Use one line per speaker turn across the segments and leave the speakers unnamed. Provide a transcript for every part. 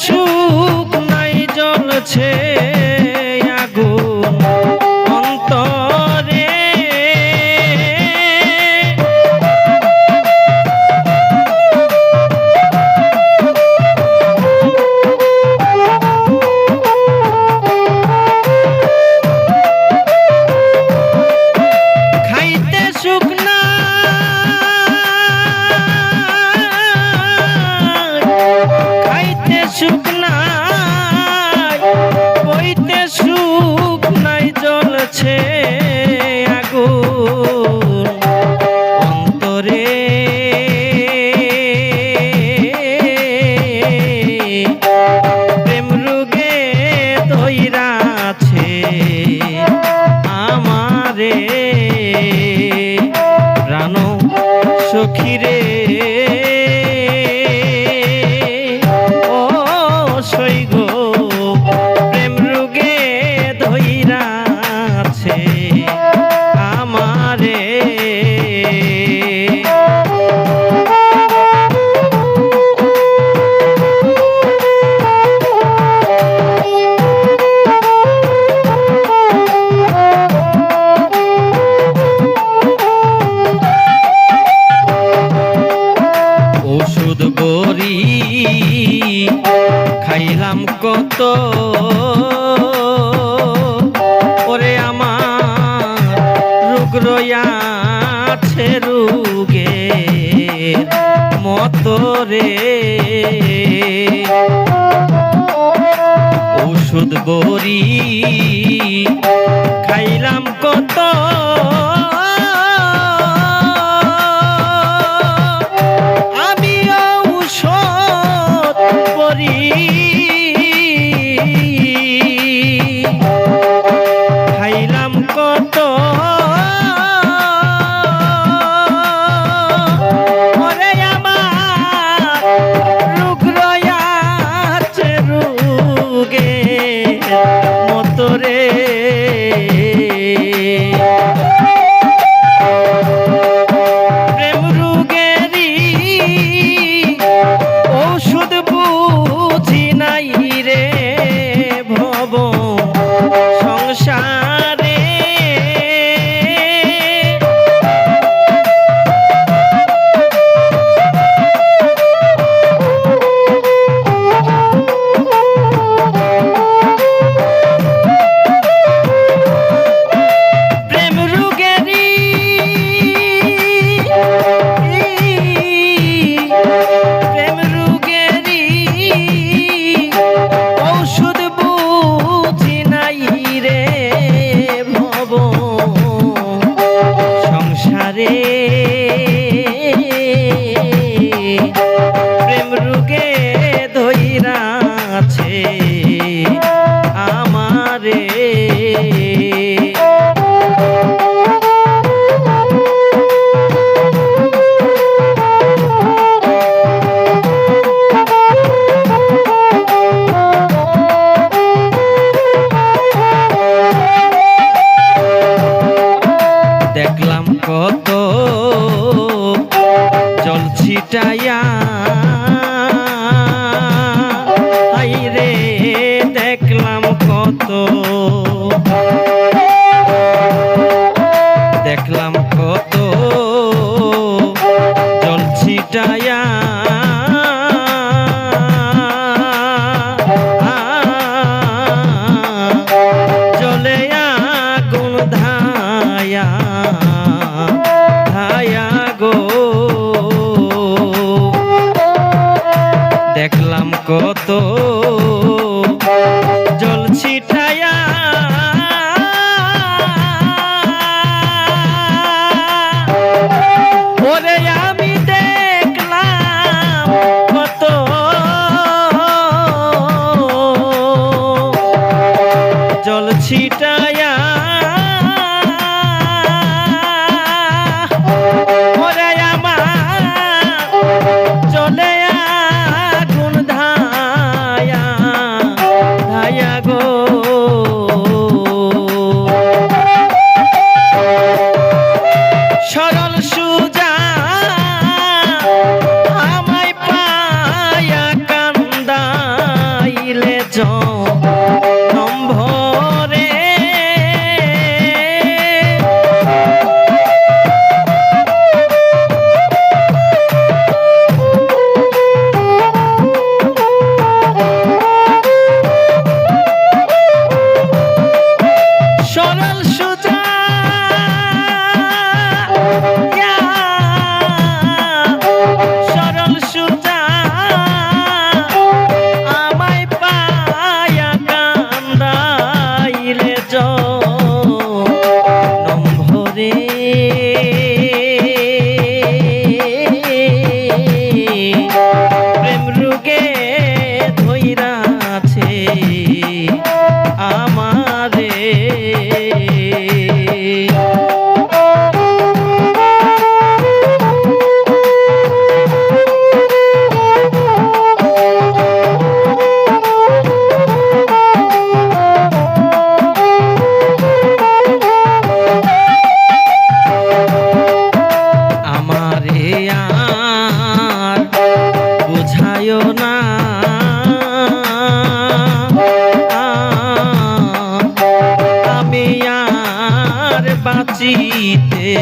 সুখ নাই জ্বলছে আছে মত রে। ওষুধ বরি খাইলাম কত নাই রে। কত নম্বরে সরল সুজা বাঁচিতে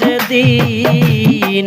যেদিন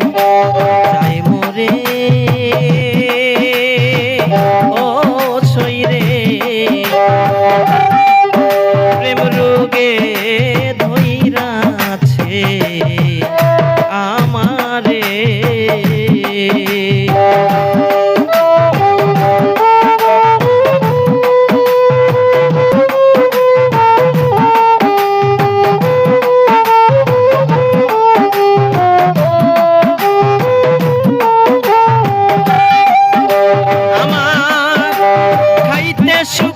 খাইতে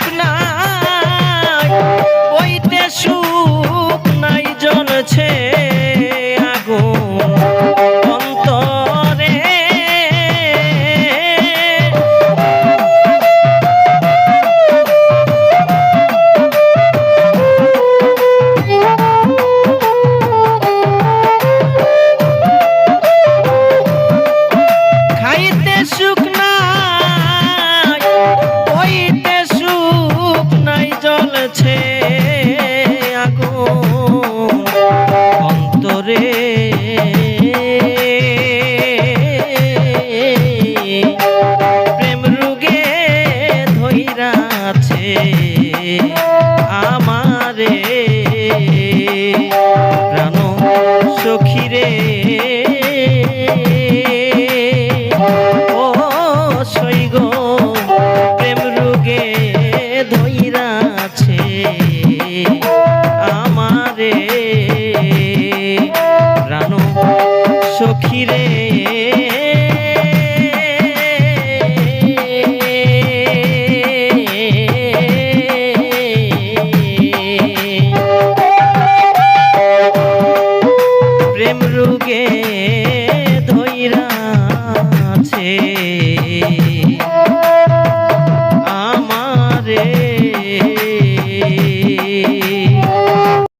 说一个。